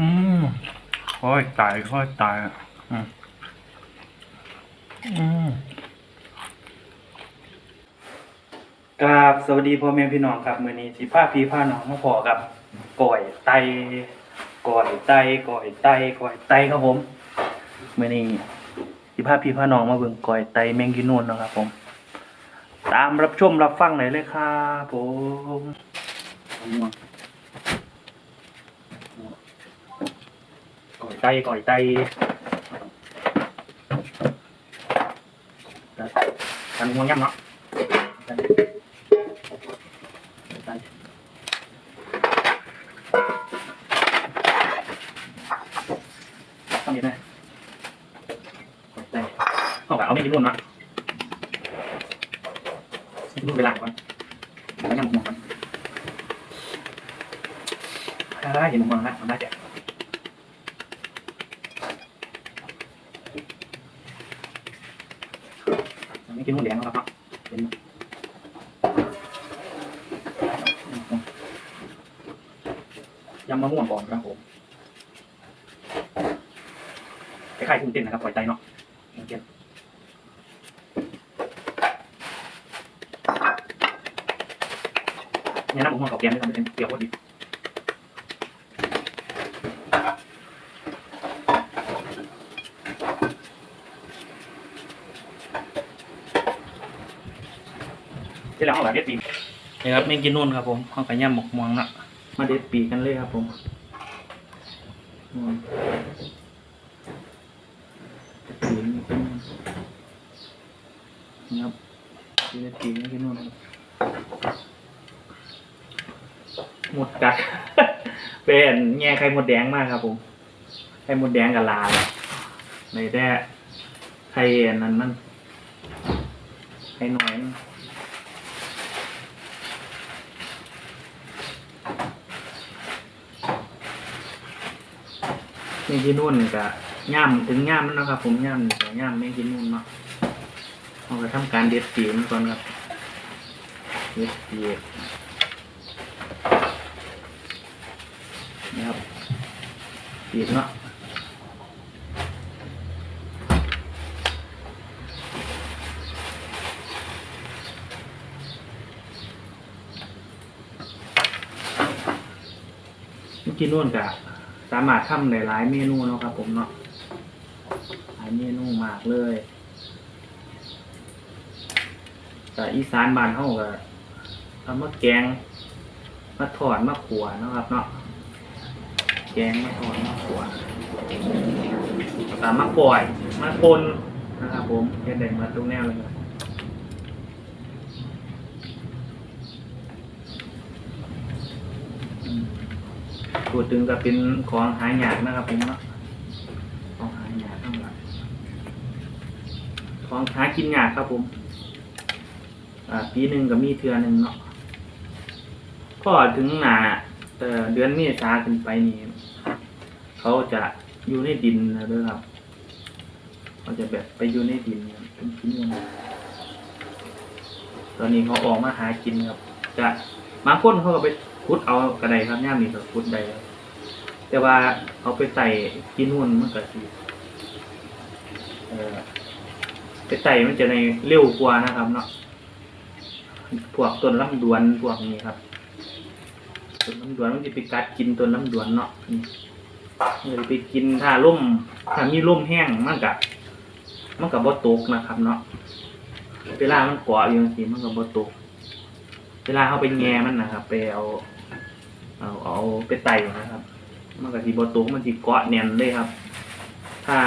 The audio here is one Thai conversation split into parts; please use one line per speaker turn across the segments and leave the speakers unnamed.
อืมค่อยตายค่อยตายอะอืมอืมกราบสวัสดีพ่อแม่พี่น้องครับมื้อนี้สิพาพี่พาน้องมาพอกับก่อยไตก่อยไตก่อยไตก่อยไตครับผมมื้อนี้สิพาพี่พาน้องมาเบิ่งก่อยไตแมงกินูนเนาะครับผม ตามรับชมรับฟังไหนอยเลยครับผมก่อย ไตก่อยไตกันงวงย่ำเนาะตทำยังไงก่อยไตเอาแบบเอาไม่กินรุ่นเนาะรูปเวลาก่อนแล้วยังมองก่อนถ้าเห็นมองแล้วมันน่าจะ ไม่กินหมูแดงแล้วครับเป็นยำมะม่วงก่อนครับผมคล้ายๆกุ้งเต้นนะครับปล่อยใจเนาะกุ้งเต้นเนี่ยน้ำผมกับแกมด้วยกันเป็นเปรี้ยวพอดี ที่แล้วเขาแบบเด็ดปีกนี่ครับเมงกินนู่นครับผมเขากับย่ำหมกม่วงละมาเด็ดปีกกันเลยครับผมอืมเด็ดปีกนี่เป็นนี่ครับเด็ดปีกเมงกินนู่นครับหมดกัดเป็นแง่ไข่หมดแดงมากครับผมไข่หมดแดงกับลาในแต่ไข่อันนั้นมันไข่น้อย ม่กินนู่นกับย่ำถึงย่ำมันนะครับ ผมย่ำกับย่ำไม่กินนู่นเนาะเราก็ทำการเด็ดสีมันก่อนครับเด็ดสีนะครับปีเนาะเมื่อกี้นู่นกะ สามารถทำหลายๆเมนูเนาะครับ ผมเนาะหลายเมนูมากเลยแต่อีสานบ้านเฮาก็ทำมาแกง มาถอดมาขัวเนะครับ เนาะแกงมาทอดมาขัวตามมาปล่อยมาปนนะครับ ผมเห็นได้มาทุกแนวเลยครับ พูดถึงก็เป็นของหายากนะครับผมเนาะของหายากทั้งหลายของหากินยากครับผมอ่าปีหนึ่งก็มีเทือหนึ่งเนาะพอถึงหนาเอ่อเดือนเมษาขึ้นไปนี่เขาจะอยู่ในดินนะด้วยครับเขาจะแบบไปอยู่ในดินเป็นชิ้นเงินตอนนี้เขาออกมาหากินครับ จะบางคนเขาก็ไป ขุดเอากระไดครับย่ามนี่ก็ขุดได้แต่ว่าเขาไปใส่กินนู่นมันก็สิเอ่อไปใส่มันจะในเร็วกว่านะครับ เนาะพวกต้นลำดวนพวกนี้ครับต้นน้ำดวนมันจะไปกัดกินต้นน้ำดวนเนาะมันจะไปกินถ้าร่มถ้ามีร่มแห้งมันกับมันกับบ่ตกนะครับ เนาะเวลามันเกาะอยู่สิมันกับบ่ตกเวลาเขาไปแง่มันนะครับ ไปเอา เอาเอาไปไต่นะครับมันกับทีบอตกมันจีเกาะแน่นเลยครับ ถ้า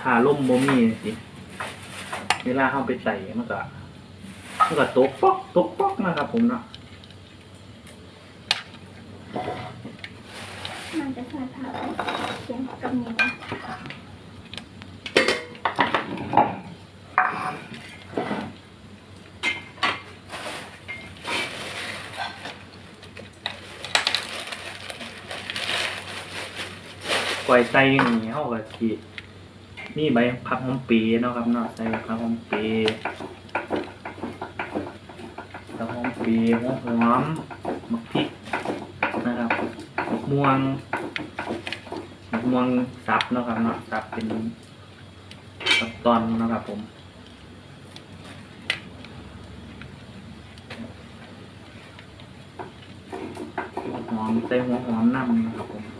ถ้าร่มบ่มีสิเวลาเข้าไปไต่มันก็มันก็ตกปอกตกปอกนะครับ ผมเนาะ
มันจะใส่ผักเคียงกับเนื้
กล้วยไส้อย่างนี้เขาก็สินี่ใบผักหอมปีเนาะครับเนาะใส่ผักหอมปีผักหอมปีหัวหอมมะพริกนะครับมะม่วงมะม่วงซับเนาะครับเนาะซับเป็นซับตอนนะครับผมหอมใส่หัวหอมน้ำนะครับผม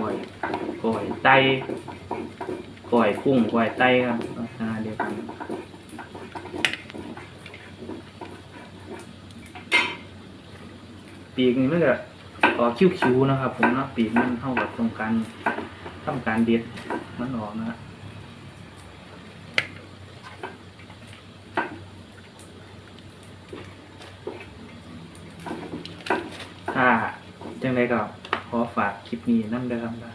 ก่อยก่อยไตก่อยกุ้งก่อยไตครับลักษณะเดียวกันปีกนี่มันก็ออกคิ้วๆนะครับ ผมนะปีกมันเท่ากับตรงการทำการเด็ดมันออกนะฮะถ้าจังไรก็ ขอฝากคลิปนี้นั่นเด้อครับนะ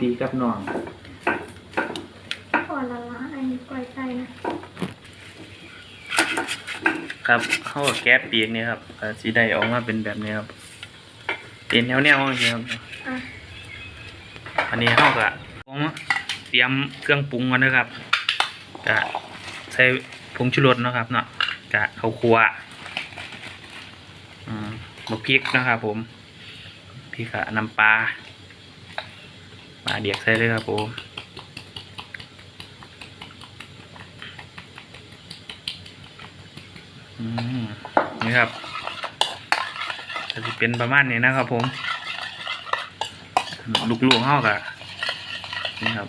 ปีกับน้อง
ก่อนละละอันนี้กล้วยไก่นะ
ครับเข้ากับแก๊สปีกเนี่ยครับก็สีได้ออกมาเป็นแบบนี้ครับเป็นแนวแนวๆอย่างนี้ครับ
อะ
อันนี้เข้ากับผมเตรียมเครื่องปรุงก่อนนะครับกะใส่ผงชูรสเนาะครับเนาะกะข้าวคั่วอืมบกพริกนะครับผม พริกะน้ำปลาปลาเดียกใส่เลยครับผมนี่ครับจะเป็นประมาณนี้นะครับผม ลูกๆเฮากะนี่ครับ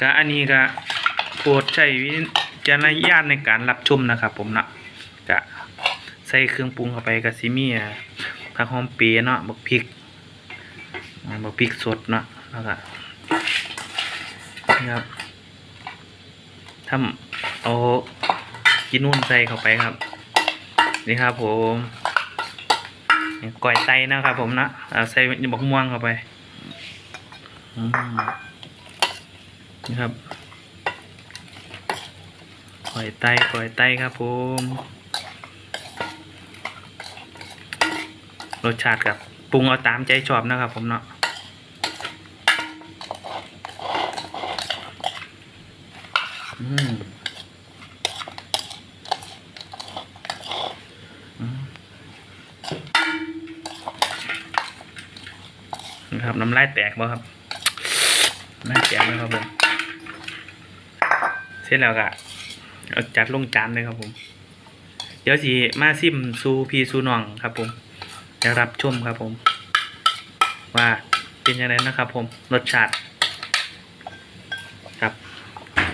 ก็อันนี้ก็โปรดใช้วิจารณญาณในการรับชมนะครับผมนะ ใส่เครื่องปรุงเข้าไปก็สิมีอะผักหอมเปียเนาะบักพริกบักพริกสดเนาะแล้วก็นี่ครับทำเอากินนู่นใส่เข้าไปครับ นี่ครับผมก่อยไตนะครับผมนะใส่บกม่วงเข้าไปนี่ครับก่อยไตก่อยไตครับผม รสชาติครับปรุงเอาตามใจชอบนะครับ ผมเนาะอืมนะครับน้ำลายแตกบ่ครับน้ำลายแตกเลยครับผมเสร็จแล้วก็จัดลงจานเลยครับผม เดี๋ยวสิมาซิมซูพีซูนองครับผม จะรับชมครับผม ว่าเป็นยังไงนะครับผมรสชาติครับ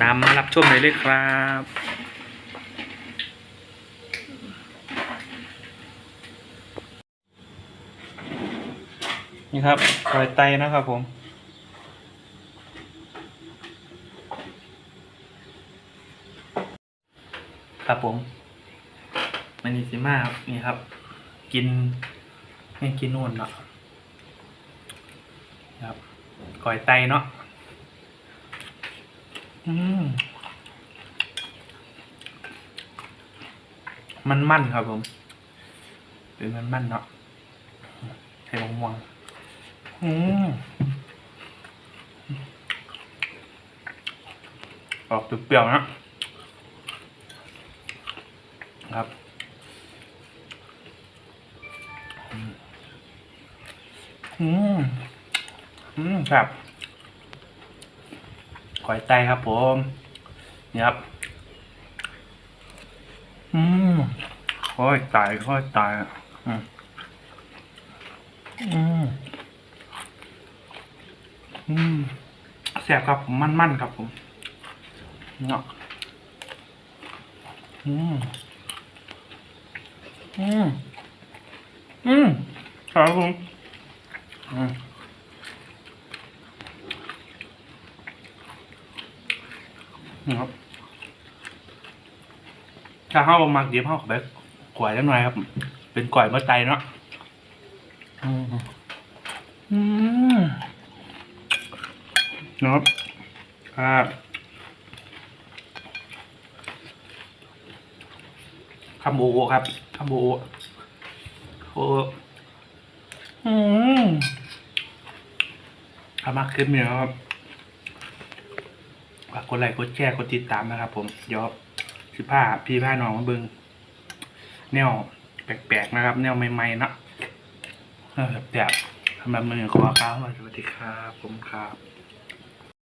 ตามมารับชมเลยเลยครับนี่ครับรอยไตนะครับผมครับผมมันนี่สิมาครับนี่ครับ กิน นี่กินนู่นเนาะครับก่อยไตเนาะอืมมันมั่นครับผมเป็นมันมั่นเนาะใส่มะม่วงอืมออกเปรี้ยวๆนะครับ อืม อืมครับขอยไตครับผมนี่ครับ อืมค่อยตายค่อยตายอืมอืมอืมแซ่บครับผมมันๆครับผมเนาะอืม อืม อืมครับผม นี่ครับถ้าเข้ามาเดี๋ยวเข้าไปกล้วยได้หน่อยครับ เป็นกล้วยเมื่อไตเนาะอืมนะครับครับคำโอครับคำโอโอโออืม ขามากขึ้นเนี่ยครับฝากกดไลค์กดแชร์กดติดตามนะครับ ผมยอบสิผ้าพี่ผ้าน้องมาเบิงแนวแปลกๆนะครับ แนวใหม่ๆเนาะเออแบบทำแบบมือขอครับสวัสดีครับผมครับ